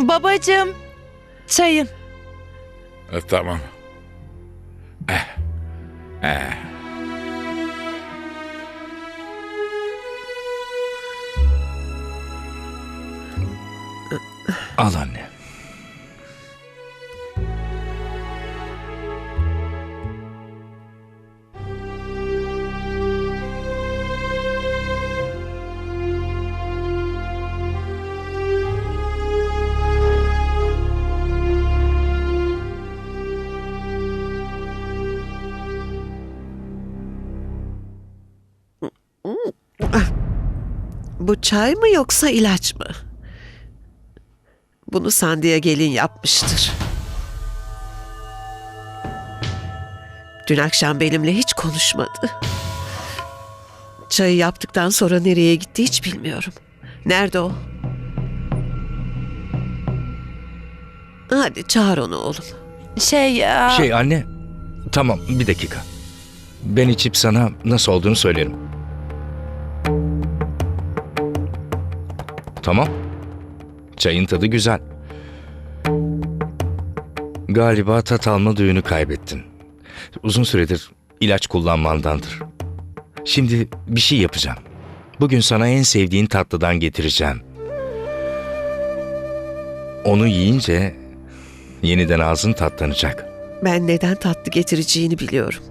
Babacığım, çayın. E, tamam. Eh. Eh. Al anne. Bu çay mı yoksa ilaç mı? Bunu Sandiye gelin yapmıştır. Dün akşam benimle hiç konuşmadı. Çayı yaptıktan sonra nereye gitti hiç bilmiyorum. Nerede o? Hadi çağır onu oğlum. Şey, ya... Şey anne. Tamam bir dakika. Ben içip sana nasıl olduğunu söylerim. Tamam. Çayın tadı güzel. Galiba tat alma düğünü kaybettin. Uzun süredir ilaç kullanmandandır. Şimdi bir şey yapacağım. Bugün sana en sevdiğin tatlıdan getireceğim. Onu yiyince yeniden ağzın tatlanacak. Ben neden tatlı getireceğini biliyorum.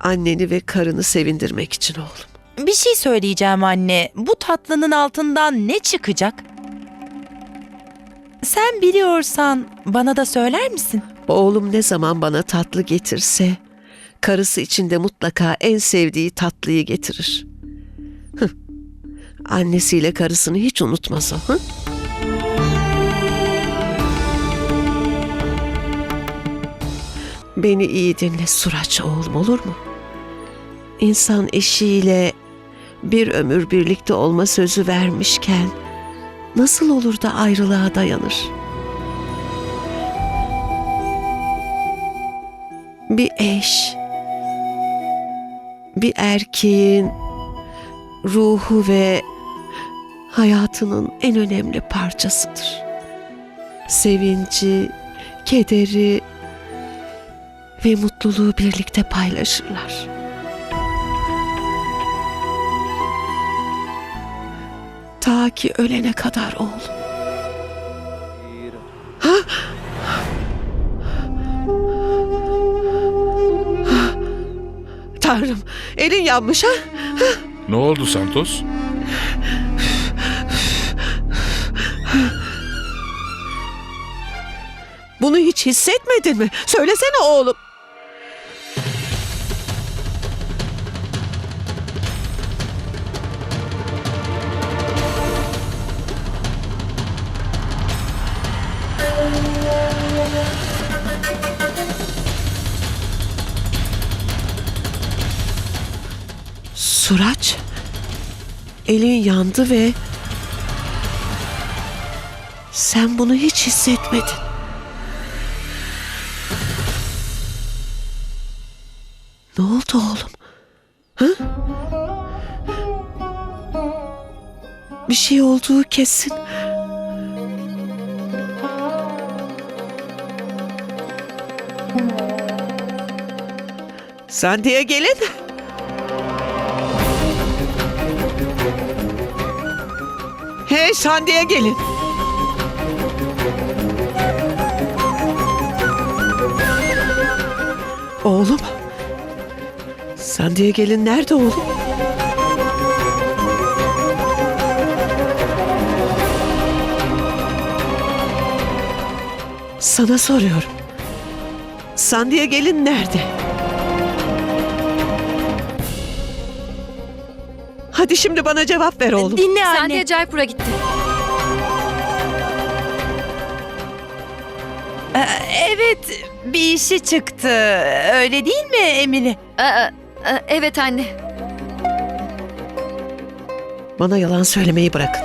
Anneni ve karını sevindirmek için oğlum. Bir şey söyleyeceğim anne. Bu tatlının altından ne çıkacak? Sen biliyorsan bana da söyler misin? Oğlum ne zaman bana tatlı getirse, karısı için de mutlaka en sevdiği tatlıyı getirir. Annesiyle karısını hiç unutmaz o. Hı? Beni iyi dinle Suraç oğlum olur mu? İnsan eşiyle bir ömür birlikte olma sözü vermişken nasıl olur da ayrılığa dayanır? bir eş, bir erkeğin ruhu ve hayatının en önemli parçasıdır. Sevinci, kederi ve mutluluğu birlikte paylaşırlar. Ta ki ölene kadar oğlum. Tanrım, elin yanmış ha? Ne oldu Santos? Bunu hiç hissetmedin mi? Söylesene oğlum. Suraç, elin yandı ve sen bunu hiç hissetmedin. Ne oldu oğlum? Hı? Bir şey olduğu kesin. Sen diye gelin. Hey Sandiye gelin. Oğlum. Sandiye gelin nerede oğlum? Sana soruyorum. Sandiye gelin nerede? Hadi şimdi bana cevap ver oğlum. Dinle anne. Sandiye Jaipur'a gitti. Ee, Evet, bir işi çıktı. Öyle değil mi Emily? Evet anne. Bana yalan söylemeyi bırakın.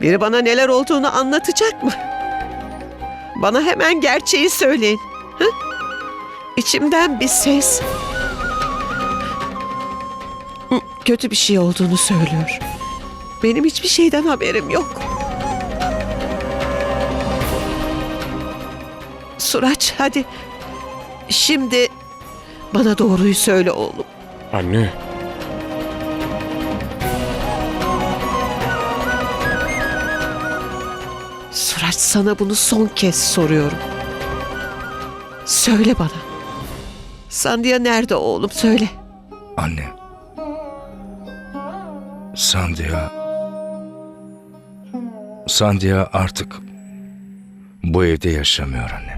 Biri bana neler olduğunu anlatacak mı? Bana hemen gerçeği söyleyin. Hı? İçimden bir ses. Kötü bir şey olduğunu söylüyor. Benim hiçbir şeyden haberim yok. Suraç hadi. Şimdi bana doğruyu söyle oğlum. Anne. Suraç sana bunu son kez soruyorum. Söyle bana. Sandia nerede oğlum söyle. Anne. Sandia. Sandia artık bu evde yaşamıyor anne.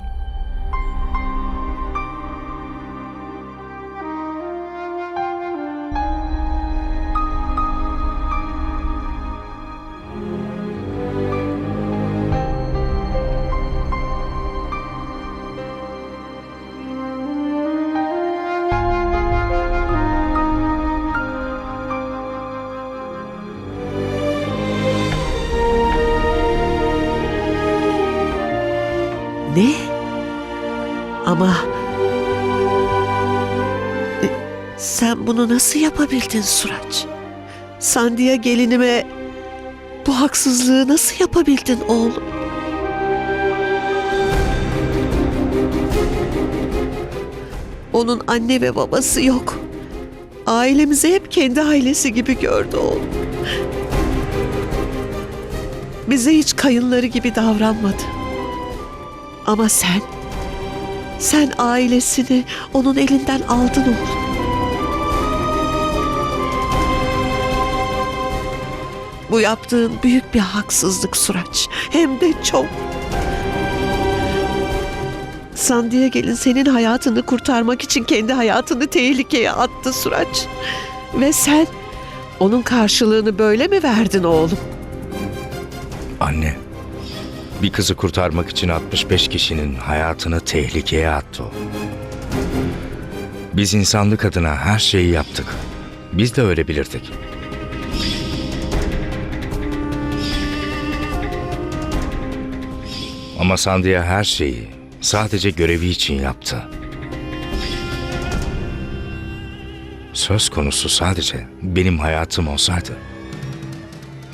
Ama E, sen bunu nasıl yapabildin Suraç? Sandia gelinime bu haksızlığı nasıl yapabildin oğlum? Onun anne ve babası yok. Ailemizi hep kendi ailesi gibi gördü oğlum. Bize hiç kayınları gibi davranmadı. Ama sen, sen ailesini onun elinden aldın oğlum. Bu yaptığın büyük bir haksızlık Suraç. Hem de çok. Sandiye gelin senin hayatını kurtarmak için kendi hayatını tehlikeye attı Suraç. Ve sen onun karşılığını böyle mi verdin oğlum? Anne. Bir kızı kurtarmak için 65 kişinin hayatını tehlikeye attı o. Biz insanlık adına her şeyi yaptık. Biz de öyle bilirdik. Ama Sandia her şeyi sadece görevi için yaptı. Söz konusu sadece benim hayatım olsaydı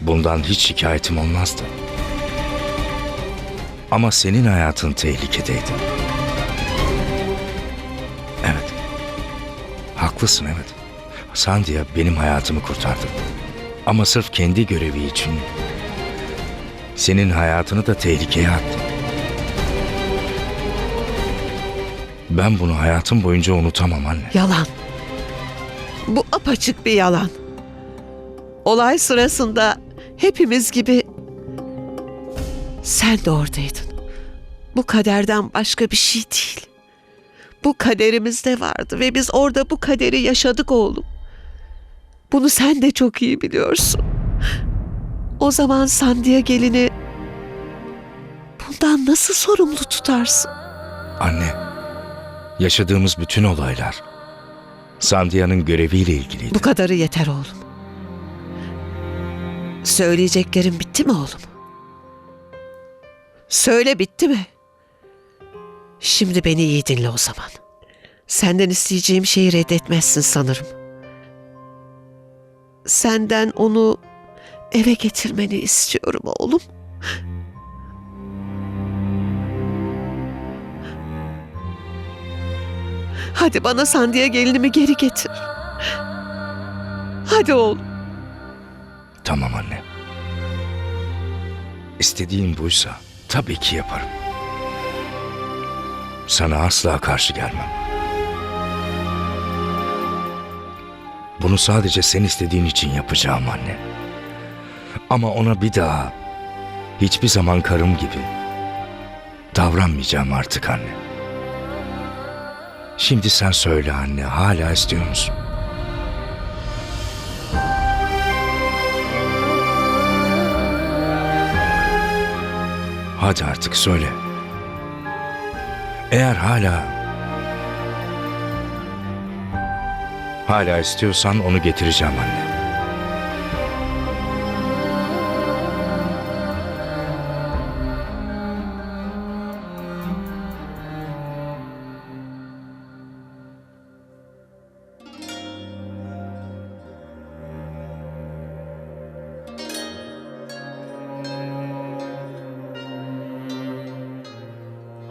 bundan hiç şikayetim olmazdı. Ama senin hayatın tehlikedeydi. Evet. Haklısın evet. Sandia benim hayatımı kurtardı. Ama sırf kendi görevi için senin hayatını da tehlikeye attı. Ben bunu hayatım boyunca unutamam anne. Yalan. Bu apaçık bir yalan. Olay sırasında hepimiz gibi sen de oradaydın. Bu kaderden başka bir şey değil. Bu kaderimizde vardı ve biz orada bu kaderi yaşadık oğlum. Bunu sen de çok iyi biliyorsun. O zaman Sandia gelini bundan nasıl sorumlu tutarsın? Anne, yaşadığımız bütün olaylar Sandia'nın göreviyle ilgiliydi. Bu kadarı yeter oğlum. Söyleyeceklerim bitti mi oğlum? Söyle bitti mi? Şimdi beni iyi dinle o zaman. Senden isteyeceğim şeyi reddetmezsin sanırım. Senden onu eve getirmeni istiyorum oğlum. Hadi bana Sandiye gelinimi geri getir. Hadi oğlum. Tamam anne. İstediğin buysa tabii ki yaparım. Sana asla karşı gelmem. Bunu sadece sen istediğin için yapacağım anne. Ama ona bir daha hiçbir zaman karım gibi davranmayacağım artık anne. Şimdi sen söyle anne, hala istiyor musun? Hadi artık söyle. Eğer hala hala istiyorsan onu getireceğim anne.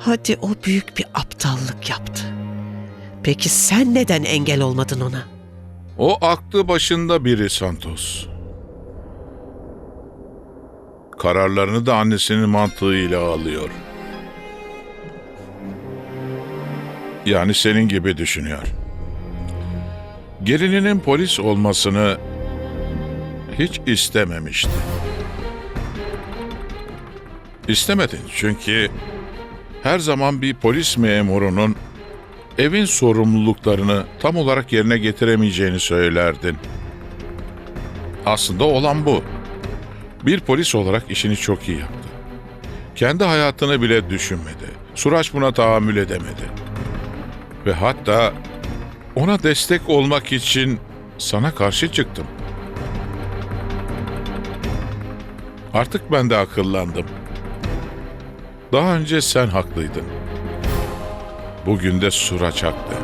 Hadi o büyük bir aptallık yaptı. Peki sen neden engel olmadın ona? O aklı başında biri Santos. Kararlarını da annesinin mantığıyla alıyor. Yani senin gibi düşünüyor. Gelininin polis olmasını hiç istememişti. İstemedin çünkü her zaman bir polis memurunun evin sorumluluklarını tam olarak yerine getiremeyeceğini söylerdin. Aslında olan bu. Bir polis olarak işini çok iyi yaptı. Kendi hayatını bile düşünmedi. Suraç buna tahammül edemedi. Ve hatta ona destek olmak için sana karşı çıktım. Artık ben de akıllandım. Daha önce sen haklıydın. Bugün de Suraç haklı.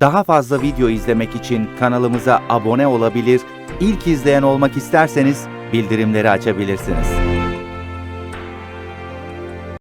Daha fazla video izlemek için kanalımıza abone olabilir, ilk izleyen olmak isterseniz bildirimleri açabilirsiniz.